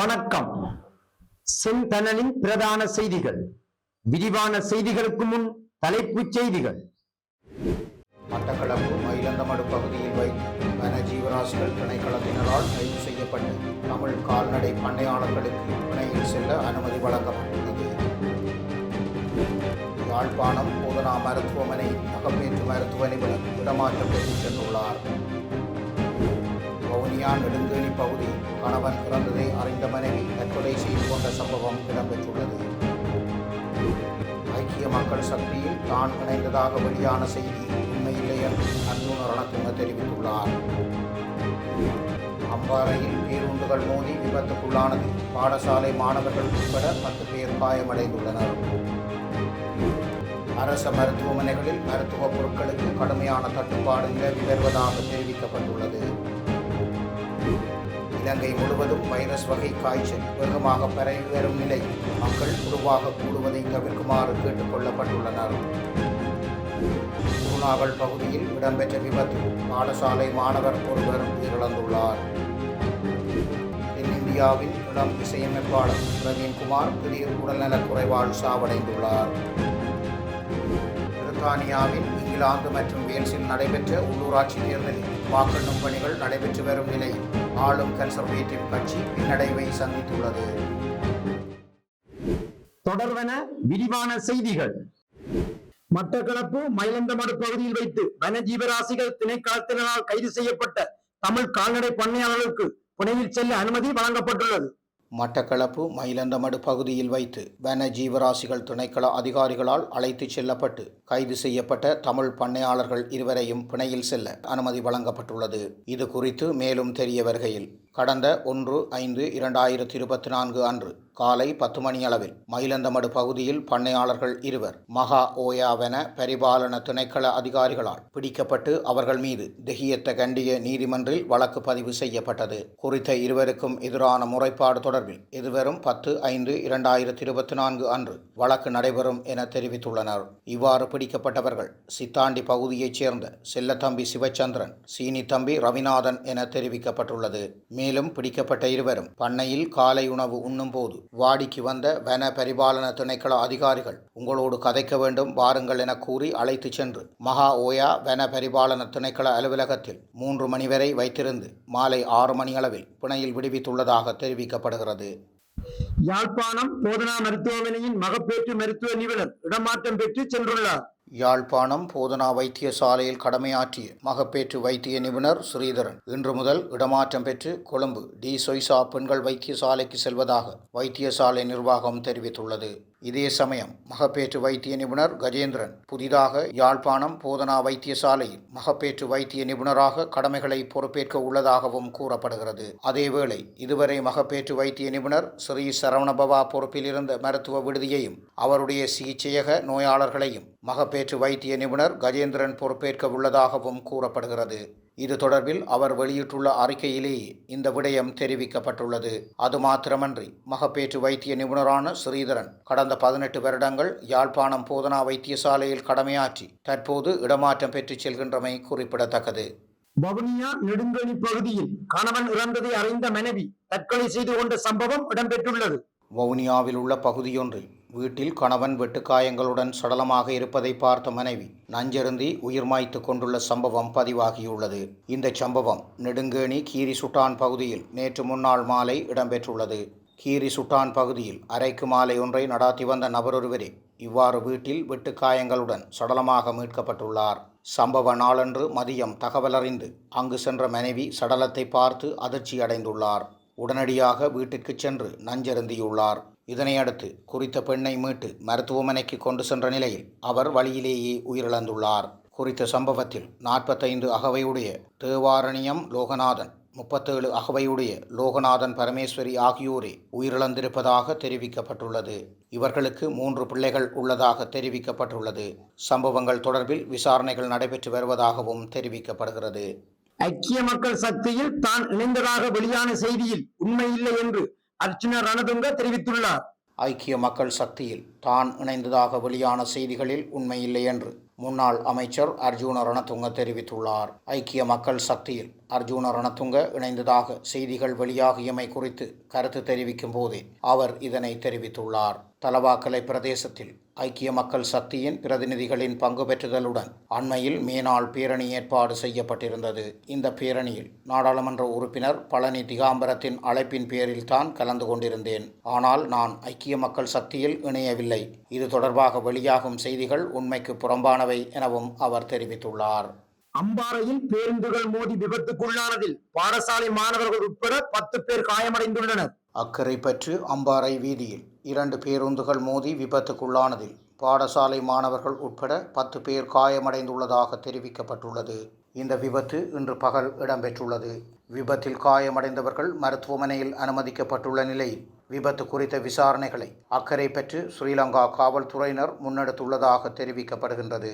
வணக்கம். செந்தனலின் பிரதான செய்திகள். விரிவான செய்திகளுக்கு முன் தலைப்புச் செய்திகள். மட்டக்களப்பு மயிலந்தமடு பகுதியில் வைத்து வனஜீவராசிகள் திணைக்களத்தினரால் கைது செய்யப்பட்டு தமிழ் கால்நடை பண்ணையாளர்களுக்கு பிணையில் செல்ல அனுமதி வழங்கப்பட்டுள்ளது. யாழ்ப்பாணம் போதனா மருத்துவமனை அகப்பேற்று மருத்துவ நிபுணர் இடமாற்றம் பெற்றுச் சென்றுள்ளார். வவுனியா நெடுங்கேணி பகுதி கணவன் இறந்ததை அறிந்த மனைவி தற்கொலை செய்து கொண்ட சம்பவம் இடம்பெற்றுள்ளது. ஐக்கிய மக்கள் சக்தியில் தான் இணைந்ததாக வெளியான செய்தி உண்மையில்லை என்று அர்ஜுன ரணத்துங்க தெரிவித்துள்ளார். அம்பாறையில் பேருந்துகள் மோதி விபத்துக்குள்ளானது. பாடசாலை மாணவர்கள் உட்பட பத்து பேர் காயமடைந்துள்ளனர். அரச மருத்துவமனைகளில் மருத்துவ பொருட்களுக்கு கடுமையான தட்டுப்பாடு நிலவி வருவதாக தெரிவிக்கப்பட்டுள்ளது. இலங்கை முழுவதும் வைரஸ் வகை காய்ச்சல் வேகமாக பரவி வரும் நிலை மக்கள் உருவாக கூடுவதை தவிர்க்குமாறு கேட்டுக் கொள்ளப்பட்டுள்ளனர். பகுதியில் இடம்பெற்ற விபத்தில் பாடசாலை மாணவர் ஒருவர் உயிரிழந்துள்ளார். தென்னிந்தியாவின் இளம் இசையமைப்பாளர் பிரவீன்குமார் திடீர் உடல்நலக் குறைவால் சாவடைந்துள்ளார். பிரித்தானியாவின் இங்கிலாந்து மற்றும் வேல்ஸில் நடைபெற்ற உள்ளூராட்சி தேர்தலில் வாக்கெண்ணும் பணிகள் நடைபெற்று வரும் நிலையில் ஆளும் கன்சர்வேட்டிவ் கட்சி பின்னடைவை சந்தித்துள்ளது. தொடர்வன விரிவான செய்திகள். மட்டக்களப்பு மயிலந்தமடு பகுதியில் வைத்து வனஜீவராசிகள் திணைக்களத்தினரால் கைது செய்யப்பட்ட தமிழ் கால்நடை பண்ணையாளர்களுக்கு புனையில் செல்ல அனுமதி வழங்கப்பட்டுள்ளது. மட்டக்களப்பு மயிலந்தமடு பகுதியில் வைத்து வன ஜீவராசிகள் துணைக்கள அதிகாரிகளால் அழைத்துச் செல்லப்பட்டு கைது செய்யப்பட்ட தமிழ் பண்ணையாளர்கள் இருவரையும் பிணையில் செல்ல அனுமதி வழங்கப்பட்டுள்ளது. இது குறித்து மேலும் தெரிய வருகையில் கடந்த ஒன்று ஐந்து இரண்டாயிரத்தி இருபத்தி நான்கு அன்று காலை பத்து மணி அளவில் மயிலந்தமடு பகுதியில் பண்ணையாளர்கள் இருவர் மகா ஓயாவென பரிபாலன திணைக்கள அதிகாரிகளால் பிடிக்கப்பட்டு அவர்கள் மீது தெஹியத்த கண்டிய நீதிமன்றில் வழக்கு பதிவு செய்யப்பட்டது. குறித்த இருவருக்கும் எதிரான முறைப்பாடு தொடர்பில் இருவரும் பத்து ஐந்து இரண்டாயிரத்தி இருபத்தி நான்கு அன்று வழக்கு நடைபெறும் என தெரிவித்துள்ளனர். இவ்வாறு பிடிக்கப்பட்டவர்கள் சித்தாண்டி பகுதியைச் சேர்ந்த செல்லத்தம்பி சிவச்சந்திரன் சீனி தம்பி ரவிநாதன் என தெரிவிக்கப்பட்டுள்ளது. மேலும் பிடிக்கப்பட்ட இருவரும் பண்ணையில் காலை உணவு உண்ணும்போது வாடிக்கு வந்த வன பரிபாலன திணைக்கள அதிகாரிகள் உங்களோடு கதைக்க வேண்டும் வாருங்கள் என கூறி அழைத்துச் சென்று மகா ஓயா வன பரிபாலன திணைக்கள அலுவலகத்தில் மூன்று மணி வரை வைத்திருந்து மாலை ஆறு மணி அளவில் பிணையில் விடுவித்துள்ளதாக தெரிவிக்கப்படுகிறது. யாழ்ப்பாணம் போதனா மருத்துவமனையின் மகப்பேற்று மருத்துவ நிபுணர் இடமாற்றம் பெற்று சென்றுள்ளார். யாழ்ப்பாணம் போதனா வைத்தியசாலையில் கடமையாற்றிய மகப்பேற்று வைத்திய நிபுணர் ஸ்ரீதரன் இன்று முதல் இடமாற்றம் பெற்று கொழும்பு டி சொய்சா பெண்கள் வைத்தியசாலைக்கு செல்வதாக வைத்தியசாலை நிர்வாகம் தெரிவித்துள்ளது. இதே சமயம் மகப்பேற்று வைத்திய நிபுணர் கஜேந்திரன் புதிதாக யாழ்ப்பாணம் போதனா வைத்தியசாலையில் மகப்பேற்று வைத்திய நிபுணராக கடமைகளை பொறுப்பேற்க உள்ளதாகவும் கூறப்படுகிறது. அதேவேளை இதுவரை மகப்பேற்று வைத்திய நிபுணர் ஸ்ரீ சரவணபவா பொறுப்பில் இருந்த மருத்துவ விடுதியையும் அவருடைய சிகிச்சையக நோயாளர்களையும் மகப்பேற்று வைத்திய நிபுணர் கஜேந்திரன் பொறுப்பேற்க உள்ளதாகவும் கூறப்படுகிறது. இது தொடர்பில் அவர் வெளியிட்டுள்ள அறிக்கையிலேயே இந்த விடயம் தெரிவிக்கப்பட்டுள்ளது. அது மாத்திரமன்றி மகப்பேற்று வைத்திய நிபுணரான ஸ்ரீதரன் கடந்த பதினெட்டு வருடங்கள் யாழ்ப்பாணம் போதனா வைத்தியசாலையில் கடமையாற்றி தற்போது இடமாற்றம் பெற்றுச் செல்கின்றமை குறிப்பிடத்தக்கது. வவுனியா நெடுங்கணி பகுதியில் கணவன் இறந்ததை அறிந்த மனைவி தற்கொலை செய்து கொண்ட சம்பவம் இடம்பெற்றுள்ளது. வவுனியாவில் உள்ள பகுதியொன்றில் வீட்டில் கணவன் வெட்டுக்காயங்களுடன் சடலமாக இருப்பதை பார்த்த மனைவி நஞ்சருந்தி உயிர் மாய்த்து கொண்டுள்ள சம்பவம் பதிவாகியுள்ளது. இந்த சம்பவம் நெடுங்கேணி கீரி சுட்டான் பகுதியில் நேற்று முன்னாள் மாலை இடம்பெற்றுள்ளது. கீரி சுட்டான் பகுதியில் அரைக்கு மாலை ஒன்றை நடாத்தி வந்த நபரொருவரே இவ்வாறு வீட்டில் வெட்டுக்காயங்களுடன் சடலமாக மீட்கப்பட்டுள்ளார். சம்பவ நாளன்று மதியம் தகவலறிந்து அங்கு சென்ற மனைவி சடலத்தை பார்த்து அதிர்ச்சி அடைந்துள்ளார் உடனடியாக வீட்டுக்கு சென்று நஞ்சருந்தியுள்ளார். இதனையடுத்து குறித்த பெண்ணை மீட்டு மருத்துவமனைக்கு கொண்டு சென்ற நிலையில் அவர் வழியிலேயே உயிரிழந்துள்ளார். குறித்த சம்பவத்தில் நாற்பத்தைந்து அகவையுடைய தேவாரணியம் லோகநாதன் முப்பத்தேழு அகவையுடைய லோகநாதன் பரமேஸ்வரி ஆகியோரே உயிரிழந்திருப்பதாக தெரிவிக்கப்பட்டுள்ளது. இவர்களுக்கு மூன்று பிள்ளைகள் உள்ளதாக தெரிவிக்கப்பட்டுள்ளது. சம்பவங்கள் தொடர்பில் விசாரணைகள் நடைபெற்று வருவதாகவும் தெரிவிக்கப்படுகிறது. ஐக்கிய மக்கள் சக்தியில் தான் இணைந்ததாக வெளியான செய்தியில் உண்மையில்லை என்று அர்ச்சுனா ரணதுங்க தெரிவித்துள்ளார். ஐக்கிய மக்கள் சக்தியில் தான் இணைந்ததாக வெளியான செய்திகளில் உண்மையில்லை என்று முன்னாள் அமைச்சர் அர்ஜுன ரணதுங்க தெரிவித்துள்ளார். ஐக்கிய மக்கள் சக்தியில் அர்ஜுன ரணதுங்க இணைந்ததாக செய்திகள் வெளியாகியமை குறித்து கருத்து தெரிவிக்கும் போதே அவர் இதனை தெரிவித்துள்ளார். தலவாக்கலை பிரதேசத்தில் ஐக்கிய மக்கள் சக்தியின் பிரதிநிதிகளின் பங்கு பெற்றுதலுடன் அண்மையில் மேனாள் பேரணி ஏற்பாடு செய்யப்பட்டிருந்தது. இந்த பேரணியில் நாடாளுமன்ற உறுப்பினர் பழனி திகாம்பரத்தின் அழைப்பின் பேரில் தான் கலந்து கொண்டிருந்தேன். ஆனால் நான் ஐக்கிய மக்கள் சக்தியில் இணையவில்லை. இது தொடர்பாக வெளியாகும் செய்திகள் உண்மைக்கு புறம்பானவை எனவும் அவர் தெரிவித்துள்ளார். அம்பாறையில் பேருந்துகள் மோதி விபத்துக்குள்ளானதில் பாடசாலை மாணவர்கள் உட்பட பத்து பேர் காயமடைந்துள்ளனர். அக்கறை பற்று அம்பாறை வீதியில் இரண்டு பேருந்துகள் மோதி விபத்துக்குள்ளானதில் பாடசாலை மாணவர்கள் உட்பட பத்து பேர் காயமடைந்துள்ளதாக தெரிவிக்கப்பட்டுள்ளது. இந்த விபத்து இன்று பகல் இடம்பெற்றுள்ளது. விபத்தில் காயமடைந்தவர்கள் மருத்துவமனையில் அனுமதிக்கப்பட்டுள்ள நிலையில் விபத்து குறித்த விசாரணைகளை அக்கறை பெற்று ஸ்ரீலங்கா காவல்துறையினர் முன்னெடுத்துள்ளதாக தெரிவிக்கப்படுகின்றது.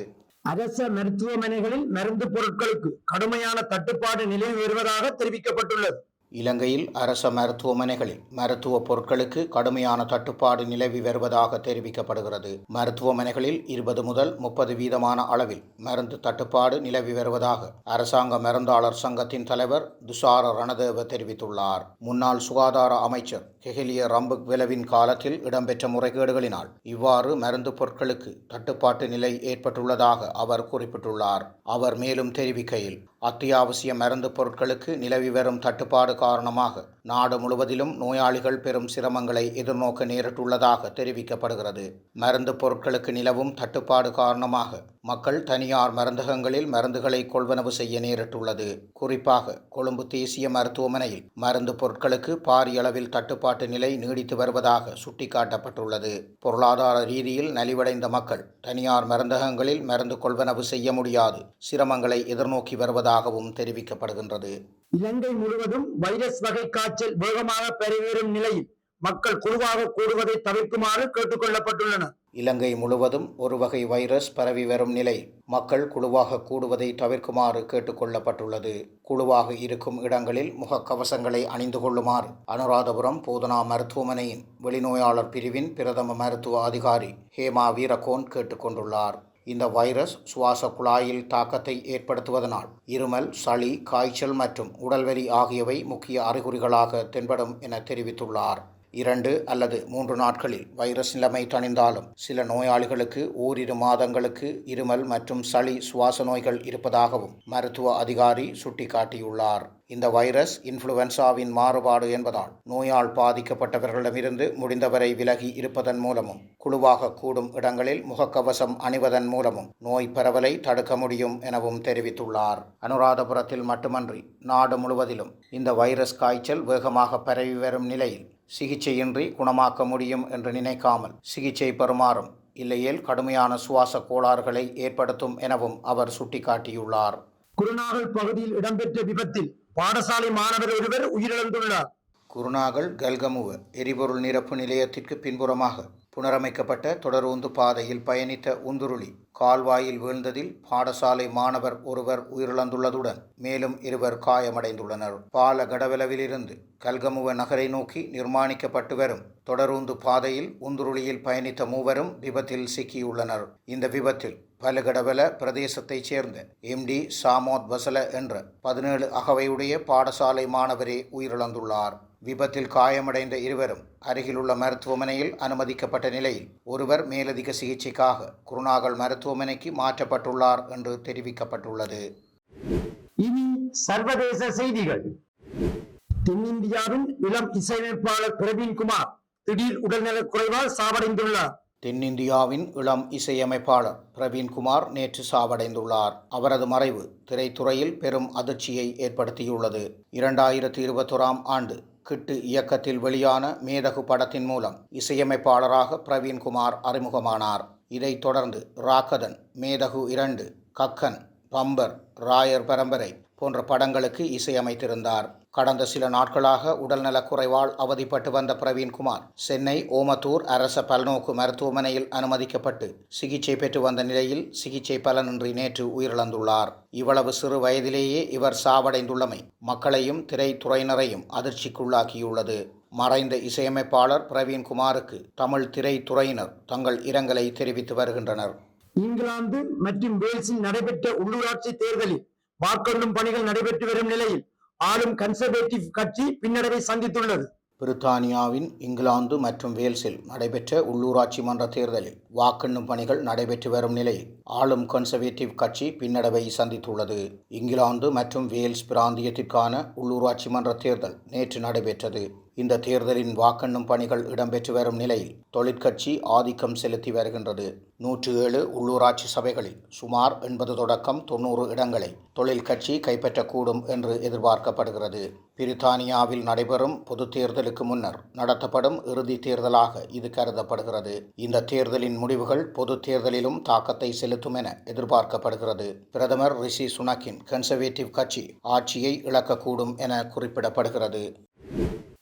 அரச மருத்துவமனைகளில் மருந்து பொருட்களுக்கு கடுமையான தட்டுப்பாடு நிலவி வருவதாக தெரிவிக்கப்பட்டுள்ளது. இலங்கையில் அரச மருத்துவமனைகளில் மருத்துவ பொருட்களுக்கு கடுமையான தட்டுப்பாடு நிலவி வருவதாக தெரிவிக்கப்படுகிறது. மருத்துவமனைகளில் இருபது முதல் முப்பது வீதமான அளவில் மருந்து தட்டுப்பாடு நிலவி வருவதாக அரசாங்க மருந்தாளர் சங்கத்தின் தலைவர் துஷார ரணதேவ தெரிவித்துள்ளார். முன்னாள் சுகாதார அமைச்சர் கெஹிலிய ரம்புக் விலவின் காலத்தில் இடம்பெற்ற முறைகேடுகளினால் இவ்வாறு மருந்து பொருட்களுக்கு தட்டுப்பாட்டு நிலை ஏற்பட்டுள்ளதாக அவர் குறிப்பிட்டுள்ளார். அவர் மேலும் தெரிவிக்கையில் அத்தியாவசிய மருந்து பொருட்களுக்கு நிலவி வரும் தட்டுப்பாடு காரணமாக நாடு முழுவதிலும் நோயாளிகள் பெரும் சிரமங்களை எதிர்நோக்க நேரிட்டுள்ளதாக தெரிவிக்கப்படுகிறது. மருந்து பொருட்களுக்கு நிலவும் தட்டுப்பாடு காரணமாக மக்கள் தனியார் மருந்தகங்களில் மருந்துகளை கொள்வனவு செய்ய நேரிட்டுள்ளது. குறிப்பாக கொழும்பு தேசிய மருத்துவமனையில் மருந்து பொருட்களுக்கு பாரிய அளவில் தட்டுப்பாட்டு நிலை நீடித்து வருவதாக சுட்டிக்காட்டப்பட்டுள்ளது. பொருளாதார ரீதியில் நலிவடைந்த மக்கள் தனியார் மருந்தகங்களில் மருந்து கொள்வனவு செய்ய முடியாது. சிரமங்களை எதிர்நோக்கி வருவதாக வருவதாகவும் தெரிவிக்கப்படுகின்றது. இலங்கை முழுவதும் வைரஸ் வகை காய்ச்சல் வேகமாக பரவிவரும் நிலையில் மக்கள் குழுவாக கூடுவதை தவிர்க்குமாறு கேட்டுக் கொள்ளப்பட்டுள்ளனர் இலங்கை முழுவதும் ஒரு வகை வைரஸ் பரவி வரும் நிலையில் மக்கள் குழுவாக கூடுவதை தவிர்க்குமாறு கேட்டுக்கொள்ளப்பட்டுள்ளது. குழுவாக இருக்கும் இடங்களில் முகக்கவசங்களை அணிந்து கொள்ளுமாறு அனுராதபுரம் போதனா மருத்துவமனையின் வெளிநோயாளர் பிரிவின் பிரதம மருத்துவ அதிகாரி ஹேமா வீரகோன் கேட்டுக்கொண்டுள்ளார். இந்த வைரஸ் சுவாச குழாயில் தாக்கத்தை ஏற்படுத்துவதனால் இருமல் சளி காய்ச்சல் மற்றும் உடல்வலி ஆகியவை முக்கிய அறிகுறிகளாக தென்படும் என தெரிவித்துள்ளார். இரண்டு அல்லது மூன்று நாட்களில் வைரஸ் நிலைமை தணிந்தாலும் சில நோயாளிகளுக்கு ஓரிரு மாதங்களுக்கு இருமல் மற்றும் சளி சுவாச நோய்கள் இருப்பதாகவும் மருத்துவ அதிகாரி சுட்டிக்காட்டியுள்ளார். இந்த வைரஸ் இன்ஃப்ளூவன்சாவின் மாறுபாடு என்பதால் நோயால் பாதிக்கப்பட்டவர்களிடமிருந்து முடிந்தவரை விலகி இருப்பதன் மூலமும் குழுவாக கூடும் இடங்களில் முகக்கவசம் அணிவதன் மூலமும் நோய் பரவலை தடுக்க முடியும் எனவும் தெரிவித்துள்ளார். அனுராதபுரத்தில் மட்டுமன்றி நாடு முழுவதிலும் இந்த வைரஸ் காய்ச்சல் வேகமாக பரவி வரும் நிலையில் சிகிச்சையின்றி குணமாக்க முடியும் என்று நினைக்காமல் சிகிச்சை பெறுமாறும் இல்லையேல் கடுமையான சுவாச கோளாறுகளை ஏற்படுத்தும் எனவும் அவர் சுட்டிக்காட்டியுள்ளார். குருநாகல் பகுதியில் இடம்பெற்ற விபத்தில் பாடசாலை மாணவர் ஒருவர் உயிரிழந்துள்ளார். குருநாகல் கல்கமுவ எரிபொருள் நிரப்பு நிலையத்திற்கு பின்புறமாக புனரமைக்கப்பட்ட தொடரூந்து பாதையில் பயணித்த உந்துருளி கால்வாயில் வீழ்ந்ததில் பாடசாலை மாணவர் ஒருவர் உயிரிழந்துள்ளதுடன் மேலும் இருவர் காயமடைந்துள்ளனர். பால பாலகடவலவிலிருந்து கல்கமுவ நகரை நோக்கி நிர்மாணிக்கப்பட்டு வரும் தொடரூந்து பாதையில் உந்துருளியில் பயணித்த மூவரும் விபத்தில் சிக்கியுள்ளனர். இந்த விபத்தில் பலகடவல பிரதேசத்தைச் சேர்ந்த எம்டி சாமோத் பசல என்ற பதினேழு அகவையுடைய பாடசாலை மாணவரே உயிரிழந்துள்ளார். விபத்தில் காயமடைந்த இருவரும் அருகிலுள்ள மருத்துவமனையில் அனுமதிக்கப்பட்ட நிலையில் ஒருவர் மேலதிக சிகிச்சைக்காக குருநாகல் மருத்துவமனைக்கு மாற்றப்பட்டுள்ளார் என்று தெரிவிக்கப்பட்டுள்ளது. இனி சர்வதேச செய்திகள். தென்னிந்தியாவின் இளம் இசையமைப்பாளர் பிரவீன்குமார் திடீர் உடல்நலக் குறைவால் சாவடைந்துள்ளார். தென்னிந்தியாவின் இளம் இசையமைப்பாளர் பிரவீன்குமார் நேற்று சாவடைந்துள்ளார். அவரது மறைவு திரைத்துறையில் பெரும் அதிர்ச்சியை ஏற்படுத்தியுள்ளது. இரண்டாயிரத்தி இருபத்தொராம் ஆண்டு கிட்டு இயக்கத்தில் வெளியான மேதகு படத்தின் மூலம் இசையமைப்பாளராக பிரவீன்குமார் அறிமுகமானார். இதைத் தொடர்ந்து ராக்கதன் மேதகு இரண்டு கக்கன் பம்பர் ராயர் பரம்பரை போன்ற படங்களுக்கு இசையமைத்திருந்தார். கடந்த சில நாட்களாக உடல்நலக் குறைவால் அவதிப்பட்டு வந்த பிரவீன்குமார் சென்னை ஓமத்தூர் அரச பல்நோக்கு மருத்துவமனையில் அனுமதிக்கப்பட்டு சிகிச்சை பெற்று வந்த நிலையில் சிகிச்சை பலனின்றி நேற்று உயிரிழந்துள்ளார். இவ்வளவு சிறு வயதிலேயே இவர் சாவடைந்துள்ளமை மக்களையும் திரைத்துறையினரையும் அதிர்ச்சிக்குள்ளாக்கியுள்ளது. மறைந்த இசையமைப்பாளர் பிரவீன்குமாருக்கு தமிழ் திரைத்துறையினர் தங்கள் இரங்கலை தெரிவித்து வருகின்றனர். இங்கிலாந்து மற்றும் வேல்ஸில் நடைபெற்ற உள்ளூராட்சி தேர்தலில் வாக்கெண்ணும் பணிகள் நடைபெற்று வரும் நிலையில் ஆளும் கன்சர்வேட்டிவ் கட்சி பின்னடைவை சந்தித்துள்ளது. பிரித்தானியாவின் இங்கிலாந்து மற்றும் வேல்ஸில் நடைபெற்ற உள்ளூராட்சி மன்ற தேர்தலில் வாக்கெண்ணும் பணிகள் நடைபெற்று வரும் நிலையில் ஆளும் கன்சர்வேட்டிவ் கட்சி பின்னடைவை சந்தித்துள்ளது. இங்கிலாந்து மற்றும் வேல்ஸ் பிராந்தியத்திற்கான உள்ளூராட்சி மன்ற தேர்தல் நேற்று நடைபெற்றது. இந்த தேர்தலின் வாக்கெண்ணும் பணிகள் இடம்பெற்று வரும் நிலையில் தொழிற்கட்சி ஆதிக்கம் செலுத்தி வருகின்றது. நூற்று ஏழு உள்ளூராட்சி சபைகளில் சுமார் எண்பது தொடக்கம் தொன்னூறு இடங்களை தொழில் கட்சி கைப்பற்றக்கூடும் என்று எதிர்பார்க்கப்படுகிறது. பிரித்தானியாவில் நடைபெறும் பொது தேர்தலுக்கு முன்னர் நடத்தப்படும் இறுதி தேர்தலாக இது கருதப்படுகிறது. இந்த தேர்தலின் முடிவுகள் பொது தேர்தலிலும் தாக்கத்தை செலுத்தும் என எதிர்பார்க்கப்படுகிறது. பிரதமர் ரிஷி சுனக்கின் கன்சர்வேட்டிவ் கட்சி ஆட்சியை இழக்கக்கூடும் என குறிப்பிடப்படுகிறது.